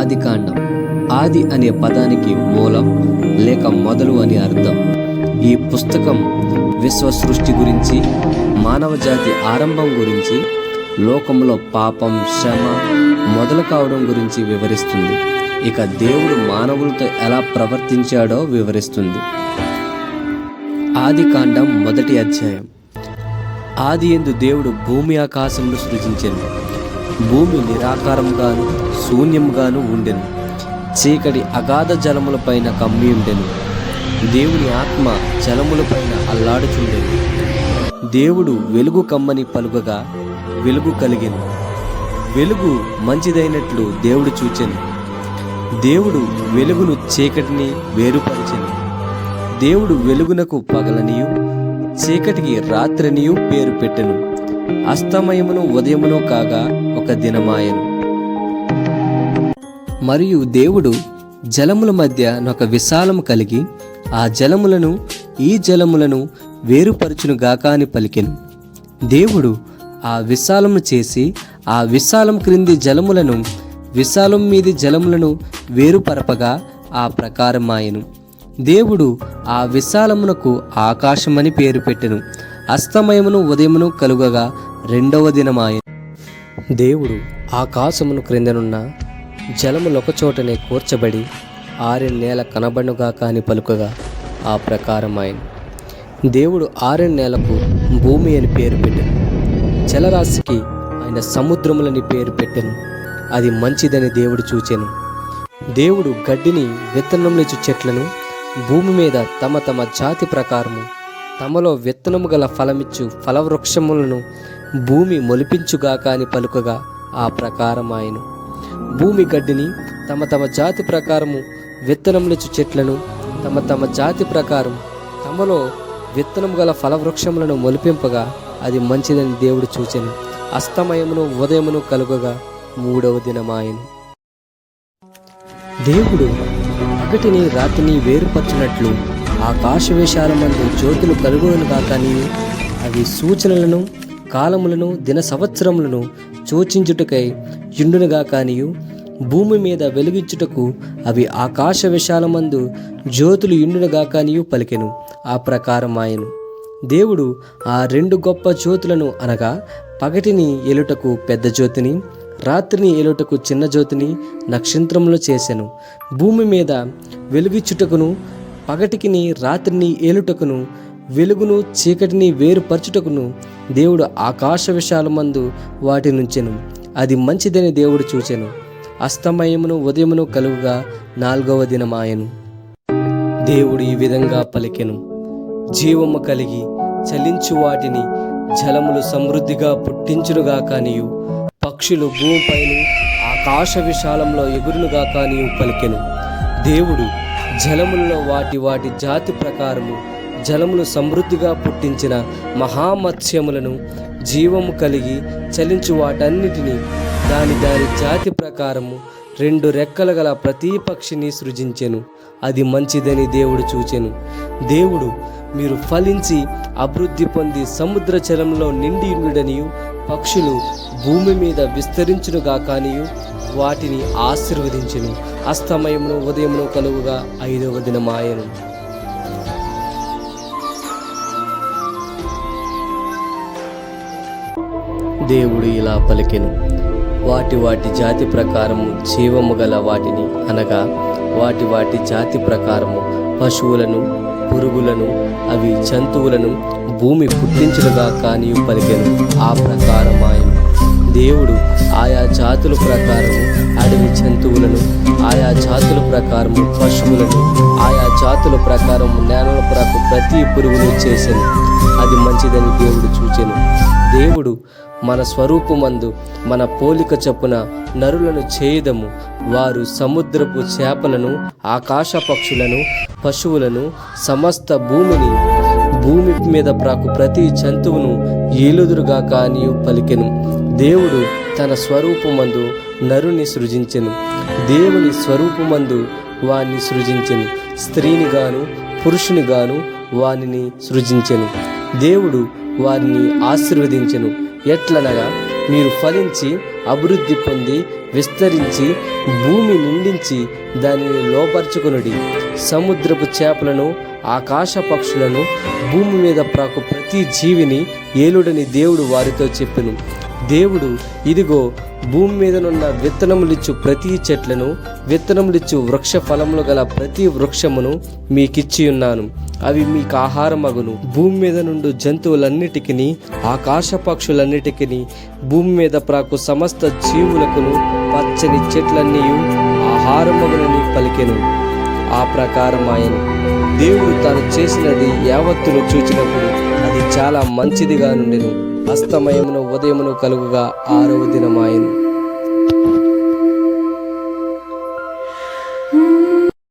ఆది కాండం. ఆది అనే పదానికి మూలం లేక మొదలు అని అర్థం. ఈ పుస్తకం విశ్వ సృష్టి గురించి మానవ జాతి ఆరంభం గురించి లోకంలో పాపం శ్రమ మొదలు కావడం గురించి వివరిస్తుంది. ఇక దేవుడు మానవులతో ఎలా ప్రవర్తించాడో వివరిస్తుంది. ఆది కాండం మొదటి అధ్యాయం. ఆది ఎందు దేవుడు భూమి ఆకాశంలో సృజించింది భూమి నిరాకారముగాను శూన్యముగాను ఉండెను. చీకటి అగాధ జలములపైన కమ్మి ఉండెను. దేవుని ఆత్మ జలములపైన అల్లాడుచుండెను. దేవుడు వెలుగు కమ్మని పలుకగా వెలుగు కలిగెను. వెలుగు మంచిదైనట్లు దేవుడు చూచెను. దేవుడు వెలుగును చీకటిని వేరుపరిచెను. దేవుడు వెలుగునకు పగలనియు చీకటికి రాత్రినియు పేరు పెట్టెను. అస్తమయమును ఉదయమును కాగా ఒక దినమాయను. మరియు దేవుడు జలముల మధ్య ఒక విశాలము కలిగి ఆ జలములను ఈ జలములను వేరుపరచును గాక అని పలికెను. దేవుడు ఆ విశాలము చేసి ఆ విశాలం క్రింది జలములను విశాలం మీది జలములను వేరుపరపగా ఆ ప్రకారమాయను. దేవుడు ఆ విశాలమునకు ఆకాశమని పేరు పెట్టెను. అస్తమయమును ఉదయమును కలుగగా రెండవ దినమాయ. దేవుడు ఆకాశమును క్రిందనున్న జలములొకచోటనే కూర్చబడి ఆరెన్ నేల కనబడుగా కాని పలుకగా ఆ ప్రకారమాయన. దేవుడు ఆరెన్ నేలకు భూమి అని పేరు పెట్టాను. జలరాశికి ఆయన సముద్రములని పేరు పెట్టాను. అది మంచిదని దేవుడు చూచాను. దేవుడు గడ్డిని విత్తనములిచ్చు చెట్లను భూమి మీద తమ తమ జాతి ప్రకారము తమలో విత్తనము గల ఫలమిచ్చు ఫలవృక్షములను భూమి మొలిపించుగాక అని పలుకగా ఆ ప్రకారం ఆయను. భూమి గడ్డిని తమ తమ జాతి ప్రకారము విత్తనములిచ్చు చెట్లను తమ తమ జాతి ప్రకారం తమలో విత్తనము గల ఫలవృక్షములను మొలిపింపగా అది మంచిదని దేవుడు చూచెను. అస్తమయమును ఉదయమును కలుగగా మూడవ దినమాయను. దేవుడు పగటిని రాత్రిని వేరుపరచినట్లు ఆకాశ వేషాలమందు జ్యోతులు కలుగును కానీ అవి సూచనలను కాలములను దిన సంవత్సరములను సూచించుటకై యుండునుగా కానియు భూమి మీద వెలుగించుటకు అవి ఆకాశ విశాలమందు జ్యోతులు ఇండునుగా కానియు పలికెను. ఆ ప్రకారం ఆయను. దేవుడు ఆ రెండు గొప్ప జ్యోతులను అనగా పగటిని ఎలుటకు పెద్ద జ్యోతిని రాత్రిని ఏలుటకు చిన్న జ్యోతిని నక్షత్రములు చేశాను భూమి మీద వెలుగిచ్చుటకును పగటికిని రాత్రిని ఏలుటకును వెలుగును చీకటిని వేరుపరచుటకును దేవుడు ఆకాశ విశాలమందు వాటి నుంచెను. అది మంచిదని దేవుడు చూచెను. అస్తమయమును ఉదయమును కలుగుగా నాలుగవ దినమాయను. దేవుడు ఈ విధంగా పలికెను. జీవము కలిగి చలించు వాటిని జలములు సమృద్ధిగా పుట్టించునుగా కానియు. పక్షులు భూమిపైన ఆకాశ విశాలంలో ఎగురునుగా కానియు పలికెను. దేవుడు జలములలో వాటి వాటి జాతి ప్రకారము జలములు సమృద్ధిగా పుట్టించిన మహామత్స్యములను జీవము కలిగి చలించు వాటన్నిటిని దాని దాని జాతి ప్రకారము రెండు రెక్కలు గల ప్రతి పక్షిని సృజించెను. అది మంచిదని దేవుడు చూచెను. దేవుడు మీరు ఫలించి అభివృద్ధి పొంది సముద్ర జలంలో నిండి ఉండుడనియు పక్షులు భూమి మీద విస్తరించునుగా కానియు వాటిని ఆశీర్వదించను. అస్తమయమును ఉదయమును కలుగుగా ఐదవ దినమాయను. దేవుడు ఇలా పలికెను. వాటి వాటి జాతి ప్రకారము జీవము గల వాటిని అనగా వాటి వాటి జాతి ప్రకారము పశువులను పురుగులను అవి జంతువులను భూమి పుట్టించులుగా కానీ పలికెను. ఆ ప్రకారం ఆయన దేవుడు ఆయా జాతుల ప్రకారము అడవి జంతువులను ఆయా జాతుల ప్రకారము పశువులను ఆయా జాతుల ప్రకారం నేలల ప్రతి పురుగును చేశాను అది మంచిదని దేవుడు చూచెను. దేవుడు మన స్వరూపమందు మన పోలిక చొప్పున నరులను చేయదము. వారు సముద్రపు చేపలను ఆకాశ పక్షులను పశువులను సమస్త భూమిని భూమి మీద ప్రాకు ప్రతి జంతువును ఏలుదురుగా కానీ పలికెను. దేవుడు తన స్వరూపమందు నరుని సృజించెను. దేవుని స్వరూపమందు వాణ్ణి సృజించెను. స్త్రీని గాను పురుషుని గాను వానిని సృజించెను. దేవుడు వారిని ఆశీర్వదించెను. ఎట్లనగా మీరు ఫలించి అభివృద్ధి పొంది విస్తరించి భూమి నిండించి దానిని లోపరుచుకునుడి సముద్రపు చేపలను ఆకాశ పక్షులను భూమి మీద ప్రాకు ప్రతి జీవిని ఏలుడని దేవుడు వారితో చెప్పెను. దేవుడు ఇదిగో భూమి మీదనున్న విత్తనములిచ్చు ప్రతి చెట్లను విత్తనములిచ్చు వృక్ష ఫలములు గల ప్రతి వృక్షమును మీకిచ్చి ఉన్నాను అవి మీకు ఆహారమగును. భూమి మీద నుండి జంతువులన్నిటికీ ఆకాశ పక్షులన్నిటికీ భూమి మీద ప్రాకు సమస్త జీవులకును పచ్చని చెట్లన్నీ ఆహారమగునని పలికెను. ఆ ప్రకారం ఆయన దేవుడు తాను చేసినది యావత్తును చూచినప్పుడు అది చాలా మంచిదిగా నుండెను. అస్తమయమును ఉదయమును కలుగుగా ఆరవ దినమాయను.